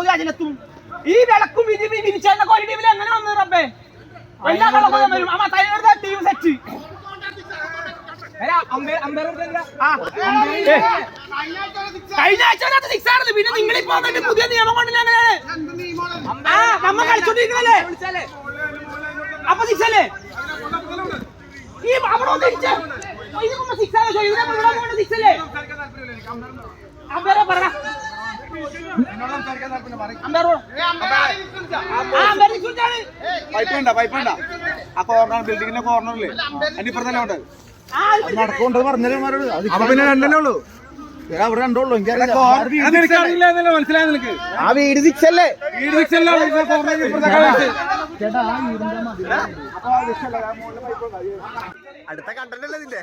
കളക്കൊതി അതിലെത്തും ഈ വിളക്കും വിധി വിരിച്ചെന്ന കോലി ടീമിൽ എങ്ങനെ വന്നു റബ്ബേ? എല്ലാ കളക്കൊതും വരും അമ്മ തൈരുടെ ടീം സെറ്റ് കഴിഞ്ഞ ആഴ്ച six ആയിരുന്നു. പിന്നെ നിങ്ങളിപ്പോ വന്നിട്ട് പുതിയ നിയമം കൊണ്ടില്ല അങ്ങനെ? നമ്മ കളിച്ചോണ്ടിരിക്കണല്ലേ അപ്പൊ സിക്സ് അല്ലേ? ഈ അവിടെ. ഇതിപ്പോ six ആണ്? six അല്ലേ? അമ്പേരെ പറ അമ്പേറോ ആ അമ്പേരെ ചുറ്റാണ് പൈപ്പ് വേണ്ട പൈപ്പ് വേണ്ട. ആ കോർണർ ബിൽഡിങ്ങിന്റെ കോർണറില്ലേ അതിന്റെ ഇപ്പുറത്തല്ലേ ഉണ്ട് നടക്കൊണ്ട് പറഞ്ഞവരോട് അപ്പൊ പിന്നെ രണ്ടല്ലേ ഉള്ളൂ. അവിടെ രണ്ടുള്ളൂ. എനിക്കറിയില്ല മനസ്സിലായി മനസ്സിലായ നിനക്ക്? ആ വീട് സിക്സ് അല്ലേ വീട് ഇപ്പുറത്തെ കാലത്ത്. അടുത്ത കണ്ടല്ലേ ഇതിന്റെ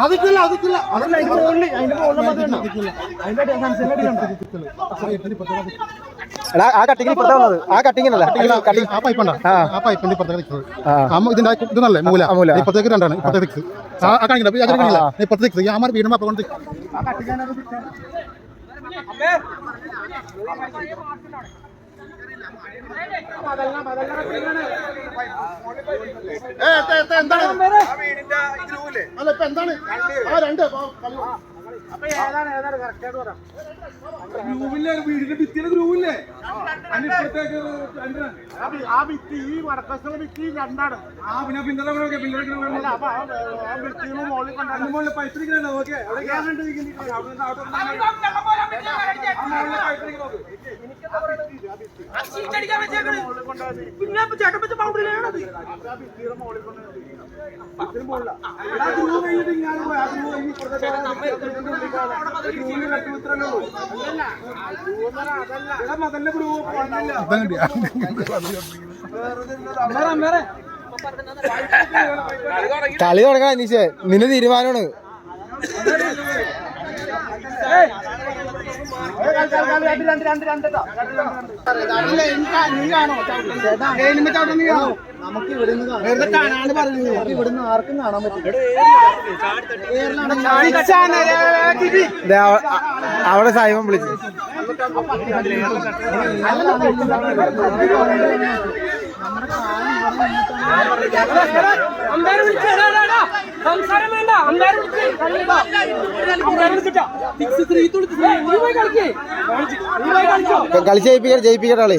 അതിക്കില്ല അതിക്കില്ല അതല്ല അതിന്റെ എടാ ആ കട്ടിങ്ങിന് ഇപ്പുറത്തെ വന്നത് ആ കട്ടിങ്ങിനല്ല ആ പൈപ്പിന്റെ ഇപ്പുറത്തേക്ക് നിൽക്കുന്നത് ഇതിന്റെ ഇതല്ലേ മൂല ആ, മൂല. ഇപ്പുറത്തേക്ക് രണ്ടാണ് ഇപ്പുറത്തേക്ക് ആ ആ കാണിക്കണ്ട. അപ്പൊ അതിന് കാണില്ല ഇപ്പുറത്തേക്ക് ഈ അമ്മ വീടുമ്പോ അപ്പൊ കൊണ്ട് അല്ല ഇപ്പൊ എന്താണ്? ആ രണ്ട്. ഗ്രൂവില്ലേ വീടിന്റെ ഭിത്തിയുടെ ഗ്രൂവില്ലേ രണ്ടാണ്. ആ ഭിത്തി ഈ വടക്കസ്ഥല ഭിത്തി രണ്ടാണ്. ആ പിന്നെ പിന്നലെ മുകളിൽ പൈപ്പ് ഇരിക്കണോ ഓക്കെ അവിടെ. പിന്നെ ഇപ്പൊ ചേട്ടൻ വെച്ച boundary കളി തുടങ്ങണം അനീഷേ നിന്റെ തീരുമാനമാണ് നമുക്ക് ഇവിടുന്ന് കാണാൻ ഇവിടുന്ന് ആർക്കും കാണാൻ പറ്റില്ല. അവിടെ സൈമം വിളിച്ചു. ജയിപ്പിക്കട്ടെ. സംസാരം വേണ്ട. അമ്പയർ വിളിച്ചിട്ടാ സിക്സ് ത്രീ തുളിച്ച് നീ പോയി കളിക്കേ നീ പോയി കളിച്ചോ കളിച്ച് ജയിപ്പിക്കട്ടെ ജയിപ്പിക്കട്ടെ കളി